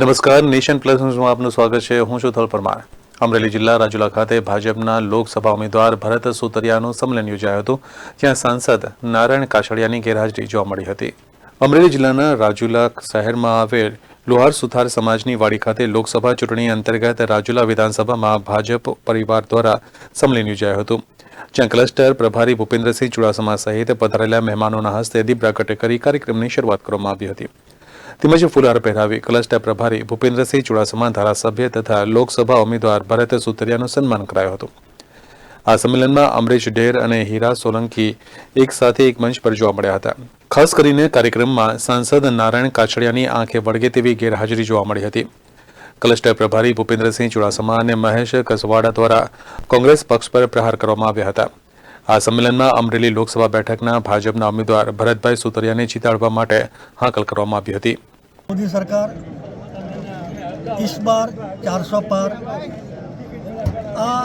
નમસ્કાર, nation plus ન્યૂઝમાં આપનું સ્વાગત છે. હું છું થલ પરમાર. અમરેલી જિલ્લા રાજુલા ખાતે ભાજપના લોકસભા ઉમેદવાર ભરત સુતરિયાનું સંમેલન યોજાયું હતું, જ્યાં સાંસદ નારાયણ કાછડિયાની ગેરહાજરી જોવા મળી હતી. અમરેલી જિલ્લાના રાજુલા શહેરમાં આવેલ લોહાર સુથાર સમાજની વાડી ખાતે લોકસભા ચૂંટણી અંતર્ગત રાજુલા વિધાનસભામાં ભાજપ પરિવાર દ્વારા સંમેલન યોજાયું હતું, જ્યાં ક્લસ્ટર પ્રભારી ભૂપેન્દ્રસિંહ ચુડાસમા સહિત પધારેલા મહેમાનોના હસ્તે દીપ પ્રાગટ્ય કરી કાર્યક્રમની શરૂઆત કરવામાં આવી હતી. તેમજ ફુલહાર પહેરાવી ક્લસ્ટર પ્રભારી ભૂપેન્દ્રસિંહ ચુડાસમા ધારાસભ્ય તથા લોકસભા ઉમેદવાર ભરત સુતરિયાનું સન્માન કરાયું હતું. આ સંમેલનમાં અમરીશ ઢેર અને હીરા સોલંકી એક સાથે એક મંચ પર જોવા મળ્યા હતા. ખાસ કરીને કાર્યક્રમમાં સાંસદ નારાયણ કાછડિયાની આંખે વળગે તેવી ગેરહાજરી જોવા મળી હતી. ક્લસ્ટર પ્રભારી ભૂપેન્દ્રસિંહ ચુડાસમા અને મહેશ કસવાડા દ્વારા કોંગ્રેસ પક્ષ પર પ્રહાર કરવામાં આવ્યા હતા. આ સંમેલનમાં અમરેલી લોકસભા બેઠકના ભાજપના ઉમેદવાર ભરતભાઈ સુતરિયાને ચિતાડવા માટે હાકલ કરવામાં આવી હતી. મોદી સરકાર ઇસ બાર ચારસો પાર આ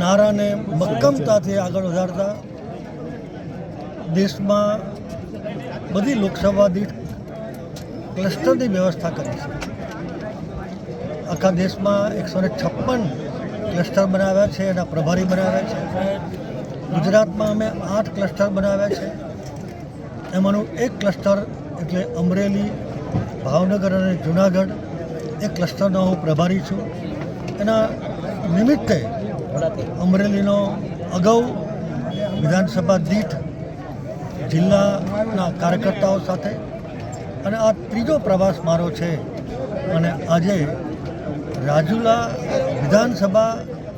નારાને મક્કમતાથી આગળ વધારતા દેશમાં બધી લોકસભા દીઠ ક્લસ્ટરની વ્યવસ્થા કરી છે. આખા દેશમાં એકસો ને છપ્પન ક્લસ્ટર બનાવ્યા છે, એના પ્રભારી બનાવ્યા છે. ગુજરાતમાં અમે આઠ ક્લસ્ટર બનાવ્યા છે. એમાંનું એક ક્લસ્ટર એટલે અમરેલી, ભાવનગર અને જુનાગઢ. એ ક્લસ્ટરનો હું પ્રભારી છું. એના નિમિત્તે અમરેલીનો અગાઉ વિધાનસભા દીઠ જિલ્લાના કાર્યકર્તાઓ સાથે અને આ ત્રીજો પ્રવાસ મારો છે અને આજે રાજુલા વિધાનસભા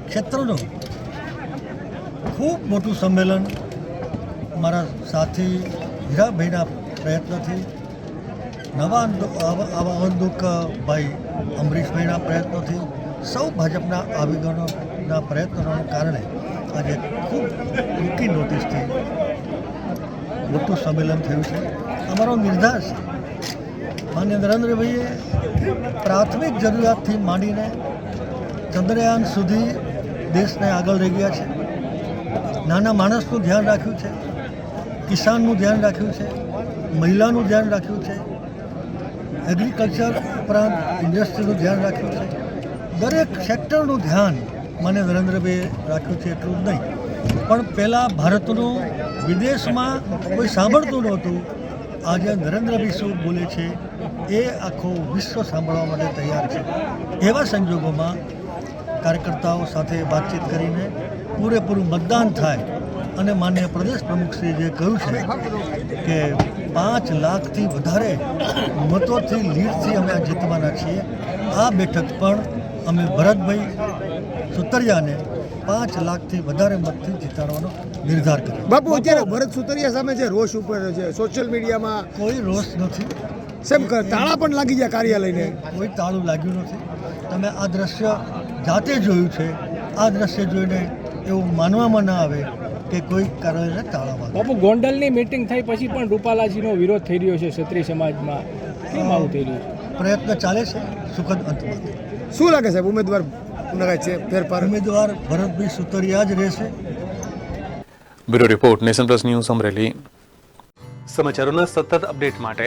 ક્ષેત્રનું ખૂબ મોટું સંમેલન મારા સાથી હીરાભાઈના પ્રયત્નથી, નવા આવા ભાઈ અમરીશભાઈના પ્રયત્નોથી, સૌ ભાજપના આગેવાનોના પ્રયત્નોના કારણે આજે ખૂબ ટૂંકી નોટિસથી મોટું સંમેલન થયું છે. અમારો નિર્ધાર છે માન્ય નરેન્દ્રભાઈએ પ્રાથમિક જરૂરિયાતથી માંડીને ચંદ્રયાન સુધી દેશને આગળ લઈ ગયા છે. નાના માણસનું ધ્યાન રાખ્યું છે, કિસાનનું ધ્યાન રાખ્યું છે, મહિલાનું ધ્યાન રાખ્યું છે એગ્રીકલ્ચર ઉપરાંત ઇન્ડસ્ટ્રીનું ધ્યાન રાખ્યું છે. દરેક સેક્ટરનું ધ્યાન મને નરેન્દ્રભાઈએ રાખ્યું છે એટલું નહીં. પણ પહેલાં ભારતનું, વિદેશમાં કોઈ સાંભળતું નહોતું. આજે નરેન્દ્રભાઈ શું બોલે છે એ આખું વિશ્વ સાંભળવા માટે તૈયાર છે. એવા સંજોગોમાં કાર્યકર્તાઓ સાથે વાતચીત કરીને પૂરેપૂરું મતદાન થાય અને માન્ય પ્રદેશ પ્રમુખશ્રીએ જે કહ્યું છે કે પાંચ લાખથી વધારે મતોથી લીડથી અમે આ જીતવાના છીએ. આ બેઠક પણ અમે ભરતભાઈ સુતરિયાને પાંચ લાખથી વધારે મતથી જીતાડવાનો નિર્ધાર કર્યો. બાપુ અત્યારે ભરત સુતરિયા સામે જે રોષ ઉપર છે સોશિયલ મીડિયામાં કોઈ રોષ નથી. સેમ તાળા પણ લાગી ગયા કાર્યાલયને. કોઈ તાળું લાગ્યું નથી. તમે આ દ્રશ્ય જાતે જોયું છે. આ દ્રશ્ય જોઈને એવું માનવામાં ના આવે કે કોઈ કારણે તાળા વાગે. બાપુ ગોંડલની મીટિંગ થઈ પછી પણ રૂપાલાજીનો વિરોધ થઈ રહ્યો છે ક્ષત્રિય સમાજમાં. કેમ આવું થઈ રહ્યું છે? પ્રયત્ન ચાલે છે સુખદ અંતમાં શું લાગે સાહેબ ઉમેદવાર નખાય છે ફેરફાર? ઉમેદવાર ભરતભાઈ સુતરિયા જ રહેશે. Bureau report nation plus news Amreli. સમાચારોના સતત અપડેટ માટે